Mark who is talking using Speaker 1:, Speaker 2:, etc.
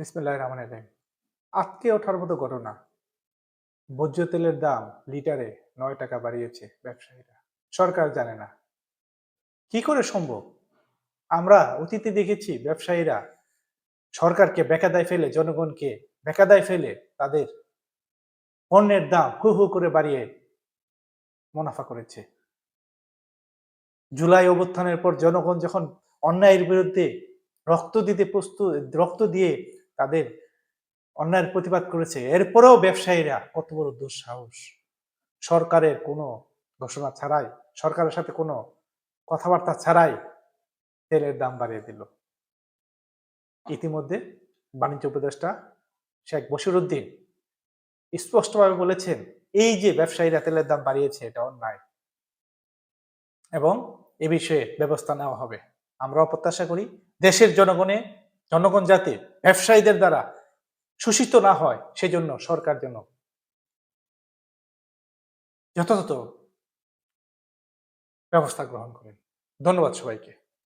Speaker 1: বিসমিল্লাহ রহমান রহিম। আজকে ওঠার মতো ঘটনা। ভোজ্য তেলের দাম লিটারে নয় টাকা বাড়িয়েছে ব্যবসায়ীরা। সরকার জানে না। কি করে সম্ভব? আমরা অতীতে দেখেছি ব্যবসায়ীরা সরকারকে বেকাদায় ফেলে, জনগণকে বেকাদায় ফেলে তাদের পণ্যের দাম হু হু করে বাড়িয়ে মুনাফা করেছে। জুলাই অবস্থানের পর জনগণ যখন অন্যায়ের বিরুদ্ধে রক্ত দিতে প্রস্তুত, রক্ত দিয়ে তাদের অন্যায়ের প্রতিবাদ করেছে। এরপরেও ব্যবসায়ীরা কত বড় দুঃসাহস। সরকারের কোনো ঘোষণা ছাড়াই, সরকারের সাথে কোনো কথাবার্তা ছাড়াই তেলের দাম বাড়িয়ে দিল। ইতিমধ্যে বাণিজ্য উপদেষ্টা শেখ বশিরুদ্দিন স্পষ্টভাবে বলেছেন, এই যে ব্যবসায়ীরা তেলের দাম বাড়িয়েছে, এটা অন্যায়। এবং এ বিষয়ে ব্যবস্থা নেওয়া হবে। আমরাও প্রত্যাশা করি দেশের জনগণে জনগণ যাতে ব্যবসায়ীদের দ্বারা শোষিত না হয়, সেজন্য সরকার যেন যথাযথ ব্যবস্থা গ্রহণ করেন। ধন্যবাদ সবাইকে।